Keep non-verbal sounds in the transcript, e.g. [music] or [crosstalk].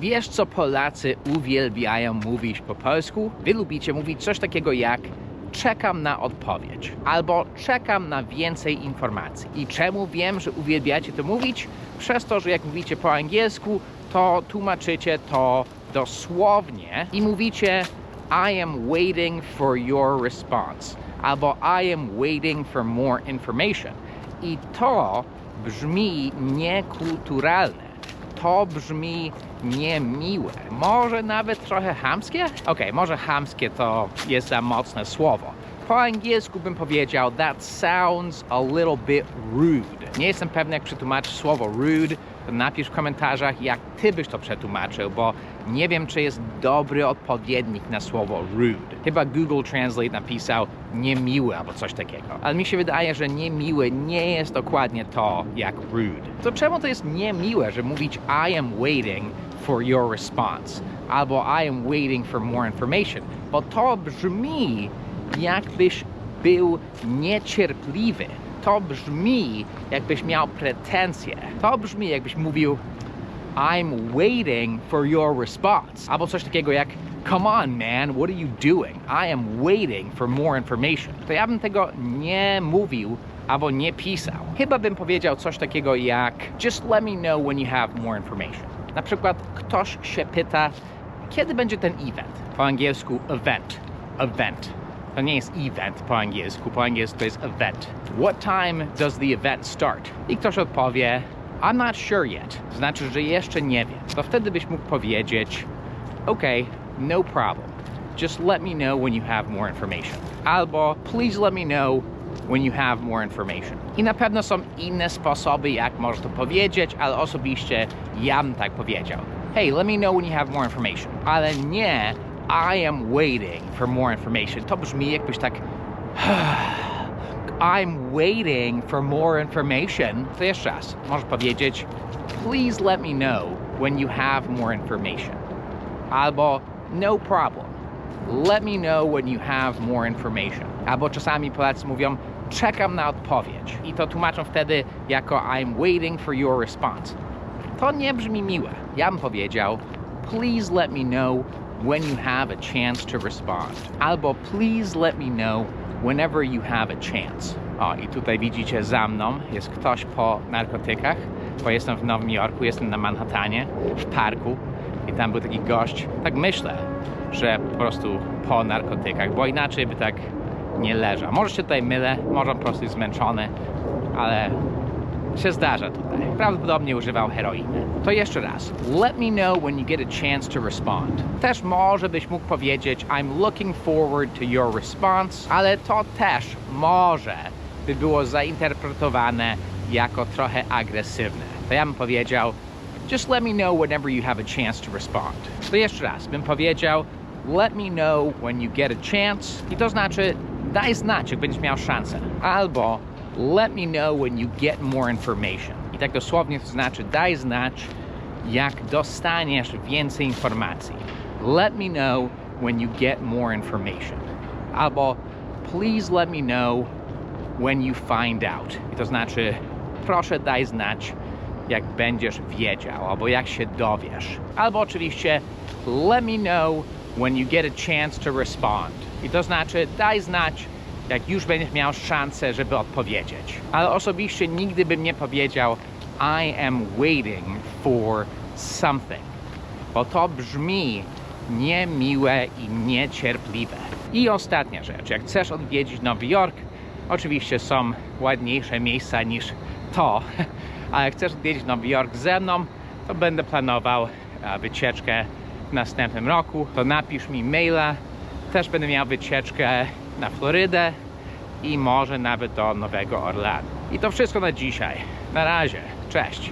Wiesz co Polacy uwielbiają mówić po polsku? Wy lubicie mówić coś takiego jak czekam na odpowiedź albo czekam na więcej informacji. I czemu wiem, że uwielbiacie to mówić? Przez to, że jak mówicie po angielsku, to tłumaczycie to dosłownie i mówicie I am waiting for your response albo I am waiting for more information. I to brzmi niekulturalne. To brzmi niemiłe. Może nawet trochę chamskie? Okej, może chamskie to jest za mocne słowo. Po angielsku bym powiedział that sounds a little bit rude. Nie jestem pewny jak przetłumaczyć słowo rude, to napisz w komentarzach jak ty byś to przetłumaczył, bo nie wiem czy jest dobry odpowiednik na słowo rude. Chyba Google Translate napisał niemiły albo coś takiego. Ale mi się wydaje, że niemiły nie jest dokładnie to jak rude. To czemu to jest niemiłe, że mówić I am waiting for your response albo I am waiting for more information? Bo to brzmi jakbyś był niecierpliwy. To brzmi, jakbyś miał pretensje. To brzmi, jakbyś mówił I'm waiting for your response. Albo coś takiego jak Come on, man, what are you doing? I am waiting for more information. To ja bym tego nie mówił albo nie pisał. Chyba bym powiedział coś takiego jak Just let me know when you have more information. Na przykład ktoś się pyta, kiedy będzie ten event? Po angielsku event. Event. To nie jest event po angielsku, po angielsku to jest event. What time does the event start? I ktoś odpowie, I'm not sure yet. Znaczy, że jeszcze nie wiem. To wtedy byś mógł powiedzieć, okay, no problem. Just let me know when you have more information. Albo, please let me know when you have more information. I na pewno są inne sposoby, jak możesz to powiedzieć, ale osobiście ja bym tak powiedział. Hey, let me know when you have more information. Ale nie, I am waiting for more information. To brzmi jakbyś tak [sighs] I'm waiting for more information. To jeszcze raz. Możesz powiedzieć Please let me know when you have more information. Albo No problem. Let me know when you have more information. Albo czasami Polacy mówią Czekam na odpowiedź. I to tłumaczą wtedy jako I'm waiting for your response. To nie brzmi miłe. Ja bym powiedział Please let me know when you have a chance to respond. Albo please let me know whenever you have a chance. O, i tutaj widzicie za mną jest ktoś po narkotykach, bo jestem w Nowym Jorku, jestem na Manhattanie, w parku i tam był taki gość, tak myślę, że po prostu po narkotykach, bo inaczej by tak nie leżał. Może się tutaj mylę, może po prostu jest zmęczony, ale się zdarza tutaj. Prawdopodobnie używał heroiny. To jeszcze raz. Let me know when you get a chance to respond. Też może byś mógł powiedzieć I'm looking forward to your response, ale to też może by było zainterpretowane jako trochę agresywne. To ja bym powiedział Just let me know whenever you have a chance to respond. To jeszcze raz bym powiedział Let me know when you get a chance. I to znaczy daj znać, jak będziesz miał szansę. Albo let me know when you get more information. I tak dosłownie to znaczy daj znać, jak dostaniesz więcej informacji. Let me know when you get more information. Albo please let me know when you find out. I to znaczy proszę daj znać, jak będziesz wiedział, albo jak się dowiesz. Albo oczywiście let me know when you get a chance to respond. I to znaczy daj znać, jak już będziesz miał szansę, żeby odpowiedzieć. Ale osobiście nigdy bym nie powiedział I am waiting for something, bo to brzmi niemiłe i niecierpliwe. I ostatnia rzecz, jak chcesz odwiedzić Nowy Jork, oczywiście są ładniejsze miejsca niż to, [laughs] ale jak chcesz odwiedzić Nowy Jork ze mną, to będę planował e, wycieczkę w następnym roku, to napisz mi maila, też będę miał wycieczkę na Florydę i może nawet do Nowego Orlanu. I to wszystko na dzisiaj. Na razie. Cześć.